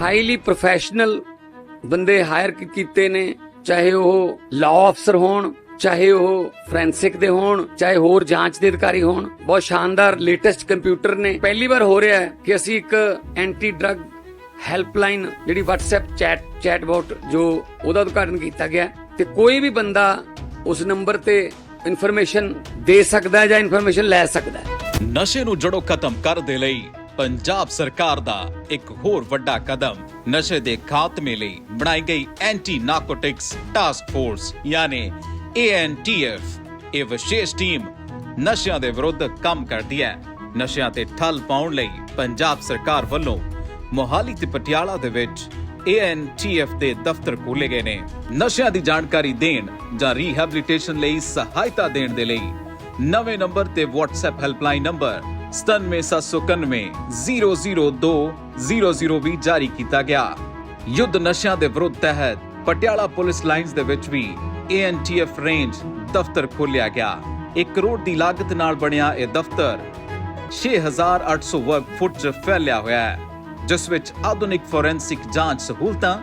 Highly professional ਬੰਦੇ hire ਕੀਤੇ ਨੇ, ਚਾਹੇ ਉਹ ਲਾਅ ਅਫਸਰ ਹੋਣ, ਚਾਹੇ ਉਹ ਫੋਰੈਂਸਿਕ ਦੇ ਹੋਣ, ਚਾਹੇ ਹੋਰ ਜਾਂਚ ਦੇ ਅਧਿਕਾਰੀ ਹੋਣ, ਬਹੁਤ ਸ਼ਾਨਦਾਰ ਲੇਟੈਸਟ ਕੰਪਿਊਟਰ ਨੇ। ਪਹਿਲੀ ਵਾਰ ਹੋ ਰਿਹਾ ਹੈ ਕਿ ਅਸੀਂ ਇੱਕ ਐਂਟੀ ਡਰੱਗ ਹੈਲਪਲਾਈਨ ਜਿਹੜੀ WhatsApp ਚੈਟ ਚੈਟਬੋਟ ਜੋ ਉਹਦਾ ਉਦਘਾਟਨ ਕੀਤਾ ਗਿਆ ਤੇ ਕੋਈ ਵੀ ਬੰਦਾ ਉਸ ਨੰਬਰ ਤੇ ਇਨਫੋਰਮੇਸ਼ਨ ਦੇ ਸਕਦਾ ਹੈ ਜਾਂ ਇਨਫੋਰਮੇਸ਼ਨ ਲੈ ਸਕਦਾ ਹੈ। ਨਸ਼ੇ ਨੂੰ ਜੜੋਂ ਖਤਮ ਕਰਨ ਦੇ ਲਈ ਪੰਜਾਬ ਸਰਕਾਰ ਦਾ ਇੱਕ ਹੋਰ ਵੱਡਾ ਕਦਮ ਨਸ਼ੇ ਦੇ ਖਾਤਮੇ ਲਈ ਬਣਾਈ ਗਈ ਐਂਟੀ ਨਾਰਕੋਟਿਕਸ ਟਾਸਕ ਫੋਰਸ ਯਾਨੀ ANTF ਇਹ ਵਿਸ਼ੇਸ਼ ਟੀਮ ਨਸ਼ਿਆਂ ਦੇ ਵਿਰੁੱਧ ਕੰਮ ਕਰਦੀ ਹੈ। ਨਸ਼ਿਆਂ ਤੇ ਠੱਲ ਪਾਉਣ ਲਈ ਪੰਜਾਬ ਸਰਕਾਰ ਵੱਲੋਂ ਮੋਹਾਲੀ ਤੇ ਪਟਿਆਲਾ ਦੇ ਵਿੱਚ ANTF ਦੇ ਦਫ਼ਤਰ ਖੋਲੇ ਗਏ ਨੇ। ਨਸ਼ਿਆਂ ਦੀ ਜਾਣਕਾਰੀ ਦੇਣ ਜਾਂ ਰੀਹੈਬਿਲਿਟੇਸ਼ਨ ਲਈ ਸਹਾਇਤਾ ਦੇਣ ਦੇ ਲਈ ਨਵੇਂ ਨੰਬਰ ਤੇ WhatsApp ਹੈਲਪਲਾਈਨ ਨੰਬਰ 9779002000 ਵੀ ਜਾਰੀ ਕੀਤਾ ਗਿਆ। ਯੁੱਧ ਨਸ਼ਿਆਂ ਦੇ ਵਿਰੁੱਧ ਤਹਿਤ ਪਟਿਆਲਾ ਪੁਲਿਸ ਲਾਈਨਸ ਦੇ ਵਿੱਚ ਵੀ ANTF ਰੇਂਜ ਦਫ਼ਤਰ ਖੋਲਿਆ ਗਿਆ। 1 ਕਰੋੜ ਦੀ ਲਾਗਤ ਨਾਲ ਬਣਿਆ ਇਹ ਦਫ਼ਤਰ। 6800 ਵਰਗ ਫੁੱਟ 'ਚ ਫੈਲਿਆ ਹੋਇਆ ਹੈ, ਜਿਸ ਵਿੱਚ ਆਧੁਨਿਕ ਫੋਰੈਂਸਿਕ ਜਾਂਚ ਸਹੂਲਤਾਂ,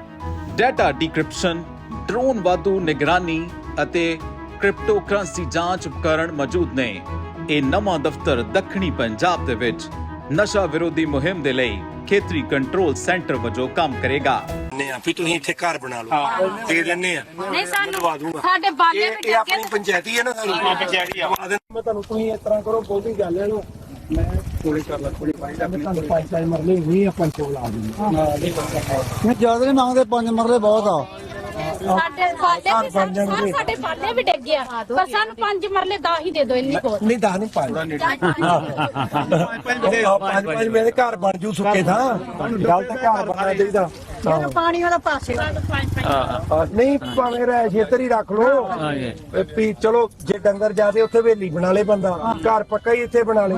ਡਾਟਾ ਡਿਕ੍ਰਿਪਸ਼ਨ, ਡਰੋਨ ਵਾਧੂ ਨਿਗਰਾਨੀ ਅਤੇ ਕ੍ਰਿਪਟੋਕਰੰਸੀ ਜਾਂਚ ਉਪਕਰਣ ਮੌਜੂਦ ਨੇ। ਇਹ ਨਵਾਂ ਦਫ਼ਤਰ ਦੱਖਣੀ ਪੰਜਾਬ ਦੇ ਵਿੱਚ ਨਸ਼ਾ ਵਿਰੋਧੀ ਮੁਹਿੰਮ ਦੇ ਲਈ ਖੇਤਰੀ ਕੰਟਰੋਲ ਸੈਂਟਰ ਵਜੋਂ ਕੰਮ ਕਰੇਗਾ। ਨੇ ਆ ਵੀ ਤੁਸੀਂ ਇੱਥੇ ਘਰ ਬਣਾ ਲਓ। ਦੇ ਦਿੰਨੇ ਆ। ਨਹੀਂ ਦਵਾ ਸਾਨੂੰ ਦੂੰਗਾ। ਸਾਡੇ ਬਾਲੇ ਇਹ ਆਪਣੀ ਪੰਚਾਇਤੀ ਹੈ ਨਾ ਸਾਨੂੰ। ਪੰਚਾਇਤੀ ਆ। ਮੈਂ ਤੁਹਾਨੂੰ ਤੁਸੀਂ ਇਸ ਤਰ੍ਹਾਂ ਕਰੋ ਬਹੁਤੀ ਗੱਲ ਹੈ ਲੋ ਮੈਂ ਕੋਲੇ ਕਰ ਲਾ ਕੋਲੇ ਪਾਈ ਦਾ ਤੁਹਾਨੂੰ ਪੰਜ ਪੰਜ ਮਰਲੇ ਵੀ ਆਪਾਂ ਕੋਲ ਲਾ ਦਿੰਦੇ। ਮੈਂ ਜ਼ਿਆਦਾ ਨਹੀਂ ਮੰਗਦੇ ਪੰਜ ਮਰਲੇ ਬਹੁਤ ਆ। ਸਾਡੇ ਵੀ ਸਰ ਸਾਡੇ ਬਾਲੇ ਵੀ ਡਿੱਗ ਗਿਆ। ਪਰ ਸਾਨੂੰ ਪੰਜ ਮਰਲੇ ਦਾ ਹੀ ਦੇ ਦਿਓ ਇੰਨੀ ਕੋਲ ਨਹੀਂ ਦਸ ਨਹੀਂ ਪੰਜ। ਪੰਜ ਪੰਜ ਮੇਰੇ ਘਰ ਬਣ ਜੂ ਸੁੱਕੇ ਥਾਂ। ਗੱਲ ਤਾਂ ਘਰ ਬਣਨਾ ਚਾਹੀਦਾ। ਪਾਣੀ ਪਾਸੇ ਹਾਂ, ਨਹੀਂ ਭਾਵੇਂ ਰਹਿ ਖੇਤਰ ਹੀ ਰੱਖ ਲੋ ਵੀ ਚਲੋ ਜੇ ਡੰਗਰ ਜਾਦੇ ਉੱਥੇ ਵੇਲੀ ਬਣਾ ਲੇ ਬੰਦਾ। ਘਰ ਪੱਕਾ ਹੀ ਇੱਥੇ ਬਣਾ ਲੇ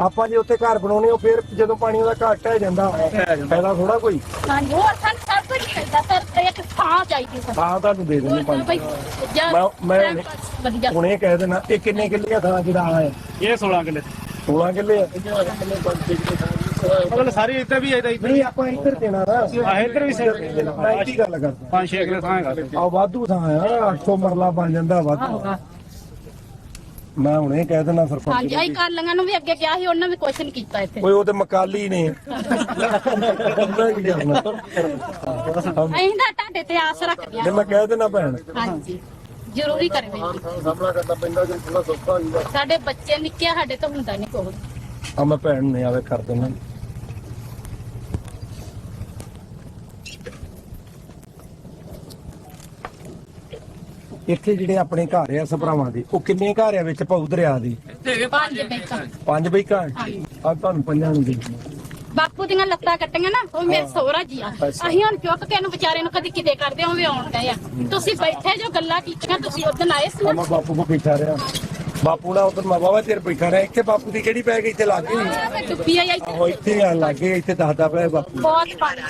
ਆਪਾਂ ਜੇ ਉੱਥੇ ਘਰ ਬਣਾਉਣੇ ਉਹ ਫਿਰ ਜਦੋਂ ਪਾਣੀ ਉਹਦਾ ਘੱਟ ਹੈ ਜਾਂਦਾ। ਫਾਇਦਾ ਥੋੜਾ ਕੋਈ। ਹਾਂਜੀ ਹੋਰ ਸਾਨੂੰ ਸਭ ਕੁਝ ਚਾਹੀਦਾ। ਸਰ ਇੱਕ ਥਾਂ ਚਾਹੀਦੀ ਸਰ। ਆ ਤੁਹਾਨੂੰ ਦੇ ਦਿੰਦੇ ਬਈ ਜਾਂ ਮੈਂ- ਮੈਂ- ਵਧੀਆ। ਹੁਣੇ ਕਹਿ ਦੇਣਾ ਇਹ ਕਿੰਨੇ ਕਿੱਲੇ ਆ ਥਾਂ ਜਿਹੜਾ ਆ। ਇਹ 16 ਕਿੱਲੇ 16 ਕਿੱਲੇ ਆ ਮਤਲਬ ਸਾਰੀ ਇੱਥੇ ਵੀ ਇਹਦਾ ਨਹੀਂ ਆਪਾਂ ਇੱਧਰ ਦੇਣਾ ਨਾ। ਆਹ ਇੱਧਰ ਵੀ ਸਿਰ ਮੈਂ ਇੱਥੇ ਗੱਲ ਕਰਦਾ। 5-6 ਕਿੱਲੇ ਥਾਂ ਹੈਗਾ ਆ ਵਾਧੂ ਥਾਂ ਆ 800 ਮਰਲਾ ਬਣ ਜਾਂਦਾ ਵਾਧੂ। ਮੈਂ ਹੁਣੇ ਕਹਿ ਦੇਣਾ ਸਰਪੰਚ ਹਾਂਜੀ ਆਈ ਕਾਲੀਆਂ ਨੂੰ ਵੀ ਅੱਗੇ ਕਿਹਾ ਸੀ ਉਹਨਾਂ ਵੀ ਕੁਐਸਚਨ ਕੀਤਾ ਇੱਥੇ। ਓਏ ਉਹ ਤੇ ਮਕਾਲੀ ਨੇ। ਉਹਨਾਂ ਕੀ ਕਰਨਾ? ਅਸੀਂ ਤਾਂ ਤੁਹਾਡੇ ਤੇ ਆਸ ਰੱਖਦੇ ਜੇ ਹਾਂ ਮੈਂ ਕਹਿ ਦੇਣਾ ਭੈਣ। ਹਾਂਜੀ ਜ਼ਰੂਰੀ ਕਰਵੇ ਸਾਹਮਣਾ ਕਰਨਾ ਪੈਂਦਾ ਜੇ ਥੋੜਾ ਸੌਖਾ ਹੁੰਦਾ ਸਾਡੇ ਬੱਚੇ ਨਿੱਕੇ ਆ, ਸਾਡੇ ਤੋਂ ਹੁੰਦਾ ਨਹੀਂ ਕੋਈ ਆ ਮੈਂ ਭੈਣ ਨੇ ਆਵੇ ਕਰ ਦੇਣਾ ਇੱਥੇ ਜਿਹੜੇ ਆਪਣੇ ਘਰ ਆ ਸਭਰਾਵਾਂ ਦੇ ਉਹ ਕਿੰਨੇ ਘਰ ਆ ਵਿੱਚ ਭਾਉ ਦਰਿਆ ਦੇ? ਪੰਜ ਬੈਂਕਾਂ? ਪੰਜ ਬਈ ਘਰ ਆ ਤੁਹਾਨੂੰ ਪੰਜਾਂ ਨੂੰ ਦੇ ਬਾਪੂ ਦੀਆਂ ਲੱਤਾਂ ਕੱਟੀਆਂ ਨਾ ਉਹ ਮੇਰੇ ਸਹੁਰਾ ਜੀ ਆ। ਅਸੀਂ ਹੁਣ ਚੁੱਕ ਕੇ ਇਹਨੂੰ ਵਿਚਾਰੇ ਨੂੰ ਕਦੀ ਕਿਤੇ ਕਰਦੇ ਹਾਂ ਵੀ ਆਉਣ ਡਏ ਆ। ਤੁਸੀਂ ਬੈਠੇ ਜੋ ਗੱਲਾਂ ਕੀਤੀਆਂ ਤੁਸੀਂ ਉਦੋਂ ਆਏ ਸੀ ਨਾ। ਮੈਂ ਬਾਪੂ ਕੋ ਬੈਠਾ ਰਿਹਾ। ਬਾਪੂ ਨਾਲ ਉਧਰ ਮੈਂ ਬਾਬਾ ਤੇਰੇ ਬੈਠਾ ਰਿਹਾ। ਇੱਥੇ ਬਾਪੂ ਦੀ ਕਿਹੜੀ ਪੈ ਗਈ ਇੱਥੇ ਲੱਗ ਗਈ? ਮੈਂ ਡੁੱਬੀ ਆਈ ਇੱਥੇ। ਆ ਲੱਗੇ ਇੱਥੇ ਦੱਸਦਾ ਪਿਆ ਬਾਪੂ। ਬਹੁਤ ਪਾਣੀ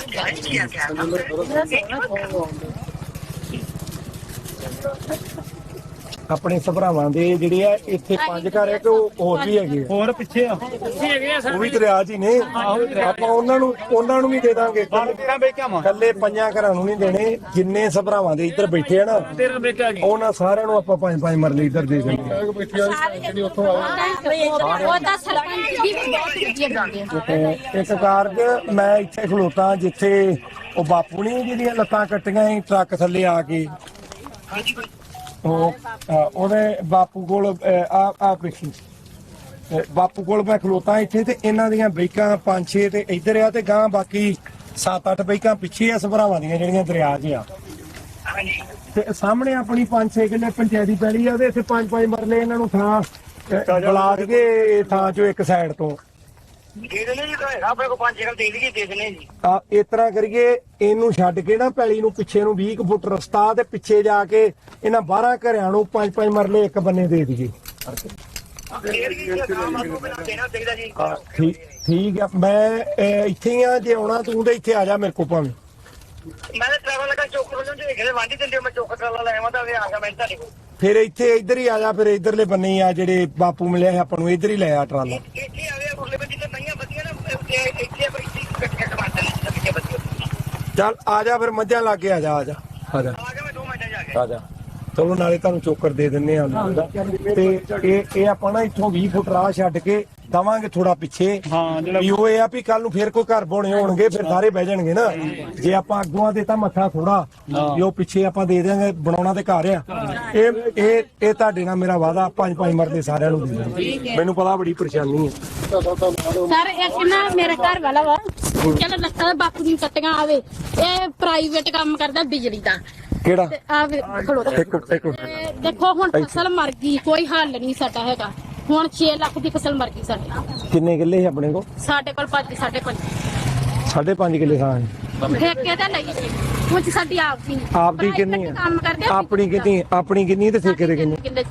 ਆਪਣੇ ਸਭਰਾਵਾਂ ਦੇ ਜਿਹੜੇ ਆ ਇੱਥੇ ਪੰਜ ਘਰ ਆ ਕਿ ਉਹ ਹੋਰ ਵੀ ਹੈਗੇ ਆ। ਹੋਰ ਪਿੱਛੇ ਆ। ਪਿੱਛੇ ਹੈਗੇ ਆ ਉਹ ਵੀ ਦਰਿਆ 'ਚ ਹੀ ਨੇ। ਆਪਾਂ ਉਹਨਾਂ ਨੂੰ ਉਹਨਾਂ ਨੂੰ ਵੀ ਦੇ ਦਾਂਗੇ। ਸਾਡੇ 13 ਬੇਕਾਂ ਵਾ ਕੱਲੇ ਪੰਜਾਂ ਘਰਾਂ ਨੂੰ ਨਹੀਂ ਦੇਣੇ ਜਿੰਨੇ ਸਭਰਾਵਾਂ ਦੇ ਇੱਧਰ ਬੈਠੇ ਆ ਨਾ 13 ਬੇਕਾਂ ਜੀ। ਉਹਨਾਂ ਸਾਰਿਆਂ ਨੂੰ ਆਪਾਂ ਪੰਜ ਪੰਜ ਮਰਲੇ ਇੱਧਰ ਦੇ ਦਿੰਦੇ ਉਹਦਾ ਸਰਪੰਚ ਜੀ ਵੀ ਬਹੁਤ ਵਧੀਆ ਬੰਦੇ ਆ। ਤੇ ਇੱਕ ਕਾਰਜ ਮੈਂ ਇੱਥੇ ਖਲੋਤਾ ਜਿੱਥੇ ਉਹ ਬਾਪੂ ਨੇ ਜਿਹੜੀਆਂ ਲੱਤਾਂ ਕੱਟੀਆਂ ਸੀ ਟਰੱਕ ਥੱਲੇ ਆ ਕੇ। ਉਹ ਉਹਦੇ ਬਾਪੂ ਕੋਲ ਆ ਆ ਵੇਖੀ। ਬਾਪੂ ਕੋਲ ਮੈਂ ਖਲੋਤਾ ਇੱਥੇ ਤੇ ਇਹਨਾਂ ਦੀਆਂ ਬੈਕਾਂ ਪੰਜ ਛੇ ਤੇ ਇੱਧਰ ਆ ਤੇ ਗਾਂ ਬਾਕੀ ਸੱਤ ਅੱਠ ਬੈਕਾਂ ਪਿੱਛੇ ਆ ਸਭਰਾਵਾਂ ਦੀਆਂ ਜਿਹੜੀਆਂ ਦਰਿਆ 'ਚ ਆ। ਤੇ ਸਾਹਮਣੇ ਆਪਣੀ 5-6 ਕਿੱਲੇ ਪੰਚਾਇਤੀ ਪੈਲੀ ਆ ਉਹਦੇ ਇੱਥੇ ਪੰਜ ਪੰਜ ਮਰਲੇ ਇਹਨਾਂ ਨੂੰ ਥਾਂ ਅ, ਬੁਲਾ ਕੇ ਥਾਂ 'ਚੋਂ ਇੱਕ ਸਾਈਡ ਤੋਂ। ਦੇ ਦਿੰਨੇ ਜੀ ਤਾਂ ਆਪਣੇ ਕੋ ਪੰਜ ਜਗ੍ਹਾ ਦੇ ਦਈਏ ਦੇ ਦਿੰਨੇ ਜੀ। ਆ ਇਸ ਤਰ੍ਹਾਂ ਕਰੀਏ ਇਹਨੂੰ ਛੱਡ ਕੇ ਨਾ ਪੈਲੀ ਨੂੰ ਪਿੱਛੇ ਨੂੰ 20 ਕੁ ਫੁੱਟ ਰਸਤਾ ਤੇ ਪਿੱਛੇ ਜਾ ਕੇ ਇਹਨਾਂ 12 ਘਰਿਆਂ ਨੂੰ ਪੰਜ ਪੰਜ ਮਰਲੇ ਇੱਕ ਬੰਨੇ ਦੇ ਦਈਏ। ਫੇਰ ਕੀ ਕੰਮ ਆ ਦੇਣਾ ਚਾਹੀਦਾ ਜੀ। ਆ, ਠੀਕ ਠੀਕ ਆ ਮੈਂ ਅਹ, ਇੱਥੇ ਹੀ ਆ ਜੇ ਆਉਣਾ ਤੂੰ ਤੇ ਇੱਥੇ ਆ ਜਾ ਮੇਰੇ ਕੋਲ ਭਾਵੇਂ। ਮੈਂ ਤਾਂ ਟਰੈਵਲ ਲਗਾ ਚੌਕ ਤੋਂ ਜੇ ਕਿਤੇ ਵਾਂਢੀ ਦਿੰਦੇ ਹੋ, ਮੈਂ ਚੌਕ ਟਰਾਲਾ ਲੈ ਆਵਾਂ ਤਾਂ ਆ ਗਿਆ ਮੈਂ ਤੁਹਾਡੇ ਕੋਲ। ਫਿਰ ਇੱਥੇ ਇੱਧਰ ਹੀ ਆ ਜਾ ਫਿਰ ਇੱਧਰਲੇ ਬੰਨੇ ਹੀ ਆ ਜਿਹੜੇ ਬਾਪੂ ਮਿਲਿਆ ਸੀ ਆਪਾਂ ਨੂੰ ਇੱਧਰ ਹੀ ਲੈ ਆ ਟਰਾਲਾ। ਇੱਥੇ ਉਰਲੇ ਵਿੱਚ ਜਿੱਥੇ ਮਈਆਂ ਵਧੀਆਂ ਨਾ ਇੱਥੇ ਇੱਥੇ ਬਈ ਇੱਥੇ ਕੱਟਿਆ ਟਮਾਟਰ ਨੇ ਕਿੱਥੇ ਵਧੀਆ ਚੱਲ ਆ ਜਾ ਫਿਰ ਮੱਝਾਂ ਲਾ ਕੇ ਆ ਜਾ ਆ ਜਾ। ਆ ਜਾ। ਆ ਕੇ ਮੈਂ 2 ਮਿੰਟਾਂ ਜਾ। ਚਲੋ ਨਾਲੇ ਤੁਹਾਨੂੰ ਚੋਕਰ ਦੇ ਦਿੰਨੇ ਆ ਤੇ ਇਹ ਇਹ ਆਪਾਂ ਨਾ ਇੱਥੋਂ 20 ਫੁੱਟ ਰਾਹ ਛੱਡ ਕੇ ਦਵਾਂਗੇ ਥੋੜਾ ਪਿੱਛੇ। ਹਾਂ ਜਿਹੜਾ ਵੀ ਉਹ ਇਹ ਆ ਵੀ ਕੱਲ ਨੂੰ ਫੇਰ ਕੋਈ ਘਰ ਬੋਣੇ ਹੋਣਗੇ ਫਿਰ ਸਾਰੇ ਬਹਿ ਜਾਣਗੇ ਨਾ। ਜੇ ਆਪਾਂ ਅੱਗੋਂ ਦੇ ਤਾਂ ਮੱਥਾ ਥੋੜਾ ਵੀ ਉਹ ਪਿੱਛੇ ਆਪਾਂ ਦੇ ਦਿਆਂਗੇ ਬਣਾਉਣਾ ਤੇ ਘਰ ਆ। ਇਹ ਇਹ ਇਹ ਤੁਹਾਡੇ ਨਾਲ ਮੇਰਾ ਵਾਦਾ ਪੰਜ ਪੰਜ ਮਰਦੇ ਸਾਰਿਆਂ ਨੂੰ ਦੇ ਦਾਂਗੇ ਮੈਨੂੰ ਪਤਾ ਬੜੀ ਪਰੇਸ਼ਾਨੀ ਹੈ ਸਰ ਇੱਕ ਨਾ ਮੇਰੇ ਘਰ ਵਾਲਾ ਵਾ? ਚਲੋ ਲੱਤਾਂ ਦਾ ਬਾਪੂ ਦੀ ਕੱਟੀਆਂ ਆਵੇ। ਇਹ ਪ੍ਰਾਈਵੇਟ ਕੰਮ ਕਰਦਾ ਬਿਜਲੀ ਦਾ। ਕਿਹੜਾ? ਤੇ ਆਵੇ ਖੜੋ ਇੱਕ ਮਿੰਟ, ਇੱਕ ਮਿੰਟ। ਤੇ ਦੇਖੋ ਹੁਣ ਫਸਲ ਮਰ ਗਈ ਕੋਈ ਹੱਲ ਨਹੀਂ ਸਾਡਾ ਹੈਗਾ। ਹੁਣ 6 ਲੱਖ ਦੀ ਫਸਲ ਮਰ ਗਈ ਸਾਡੀ। ਕਿੰਨੇ ਕਿੱਲੇ ਸੀ ਆਪਣੇ ਕੋਲ? ਸਾਡੇ ਕੋਲ ਪੰਜ ਸਾਡੇ ਪੰਜ ਸਾਢੇ ਪੰਜ ਕਿੱਲੇ ਥਾਂ ਹੈ। ਠੇਕੇ ਤੇ ਲਈ ਸੀ। ਹੁਣ ਸਾਡੀ ਆਪ ਦੀ। ਆਪ ਦੀ ਕਿੰਨੀ Private ਆ? ਕੰਮ ਕਰਦੇ ਆ, ਆਪਣੀ ਕਿੰਨੀ ਆਪਣੀ ਕਿੰਨੀ ਤੇ ਠੇਕੇ ਦੇ ਕਿੰਨੇ?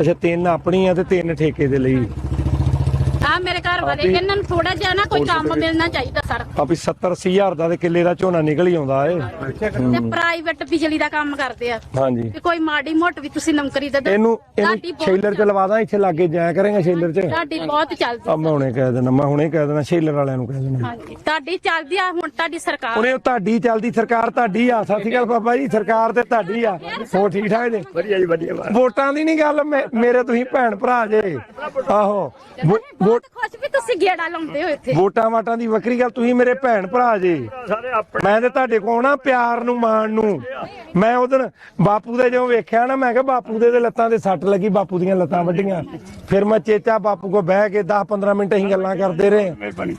ਅੱਛਾ ਤਿੰਨ ਆਪਣੀ ਆ ਤੇ ਤਿੰਨ ਠੇਕੇ ਦੇ ਲਈ। ਆ ਮੇਰੇ ਘਰ ਵਾਲੇ ਇਹਨਾਂ ਨੂੰ ਥੋੜਾ ਜਿਹਾ ਨਾ ਕੋਈ ਕੰਮ ਮਿਲਣਾ ਚਾਹੀਦਾ ਸਰ। ਆ ਵੀ 70 ਅੱਸੀ ਹਜ਼ਾਰ ਦਾ ਤੇ ਕਿੱਲੇ ਦਾ ਝੋਨਾ ਨਿਕਲ ਹੀ ਆਉਂਦਾ ਏ। ਤੇ ਪ੍ਰਾਈਵੇਟ ਬਿਜਲੀ ਦਾ ਕੰਮ ਕਰਦੇ ਆ। ਹਾਂਜੀ। ਤੇ ਕੋਈ ਮਾੜੀ ਮੋਟ ਵੀ ਤੁਸੀਂ ਨੌਕਰੀ ਦੇ ਦਿਓ। ਇਹਨੂੰ ਤੁਹਾਡੀ ਇਹਨੂੰ ਬਹੁਤ ਸ਼ੇਲਰ ਚ ਲਵਾ ਦਾਂ ਇੱਥੇ ਲਾਗੇ ਜਾਇਆ ਕਰਾਂਗਾ ਸ਼ੇਲਰ ਚ। ਤੁਹਾਡੀ ਬਹੁਤ ਚੱਲਦੀ ਆ। ਮੈਂ ਹੁਣੇ ਕਹਿ ਦੇਣਾ ਮੈਂ ਹੁਣੇ ਕਹਿ ਦੇਣਾ ਸ਼ੇਲਰ ਵਾਲਿਆਂ ਨੂੰ ਕਹਿ ਦੇਣਾ ਹਾਂਜੀ। ਤੁਹਾਡੀ ਚੱਲਦੀ ਆ ਹੁਣ ਤੁਹਾਡੀ ਸਰਕਾਰ ਉਹਨੇ ਉਹ ਤੁਹਾਡੀ ਚੱਲਦੀ ਸਰਕਾਰ ਤੁਹਾਡੀ ਆ। ਸਤਿ ਸ਼੍ਰੀ ਅਕਾਲ ਬਾਬਾ ਜੀ ਸਰਕਾਰ ਤੇ ਤੁਹਾਡੀ ਆ। ਹੋ ਠੀਕ ਠਾਕ ਜੀ? ਵਧੀਆ ਜੀ ਵਧੀਆ। ਵੋਟਾਂ ਦੀ ਨਹੀਂ ਗੱਲ ਮੇ- ਮੇਰੇ ਤੁਸੀਂ ਭੈਣ ਭਰਾ ਜੇ। ਆਹੋ। ਵੋ- ਖੁਸ਼ ਵੀ ਤੁਸੀਂ ਗੇੜਾ ਲਾਉਂਦੇ ਹੋ ਇੱਥੇ। ਵੋਟਾਂ ਵਾਟਾਂ ਦੀ ਵੱਖਰੀ ਗੱਲ ਤੁਸੀਂ ਮੇਰੇ ਭੈਣ ਭਰਾ ਜੇ। ਮੈਂ ਤੇ ਤੁਹਾਡੇ ਕੋਲ ਨਾ ਪਿਆਰ ਨੂੰ ਮਾਣ ਨੂੰ। ਮੈਂ ਉਧਰ ਬਾਪੂ ਦੇ ਜਦੋਂ ਵੇਖਿਆ ਨਾ ਮੈਂ ਕਿਹਾ ਬਾਪੂ ਦੇ ਲੱਤਾਂ ਤੇ ਸੱਟ ਲੱਗੀ ਬਾਪੂ ਦੀਆਂ ਲੱਤਾਂ ਵੱਡੀਆਂ ਫਿਰ ਮੈਂ ਚੇਚਾ ਬਾਪੂ ਕੋ ਬਹਿ ਕੇ 10 15 ਮਿੰਟ ਅਸੀਂ ਗੱਲਾਂ ਕਰਦੇ ਰਹੇ।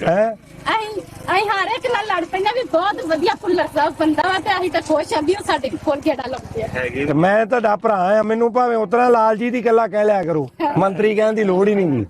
ਹੈ? ਅਸੀਂ ਅਸੀਂ ਹਰ ਇੱਕ ਨਾਲ ਲੜ ਪੈਂਦੇ ਵੀ ਬਹੁਤ ਵਧੀਆ ਫੁੱਲਰ ਸਾਹਿਬ ਬੰਦਾ ਵਾ ਤੇ ਅਸੀਂ ਤਾਂ ਖੁਸ਼ ਆ ਵੀ ਉਹ ਸਾਡੇ ਕੋਲ ਗੇੜਾ ਲਾਉਂਦੇ ਆ। ਤੇ ਮੈਂ ਤੁਹਾਡਾ ਭਰਾ ਆ ਮੈਨੂੰ ਭਾਵੇਂ ਉਤਰਾ ਲਾਲ ਜੀ ਦੀ ਗੱਲਾਂ ਕਹਿ ਲਿਆ ਕਰੋ। ਮੰਤਰੀ ਕਹਿਣ ਦੀ ਲੋੜ ਹੀ ਨਹੀਂ।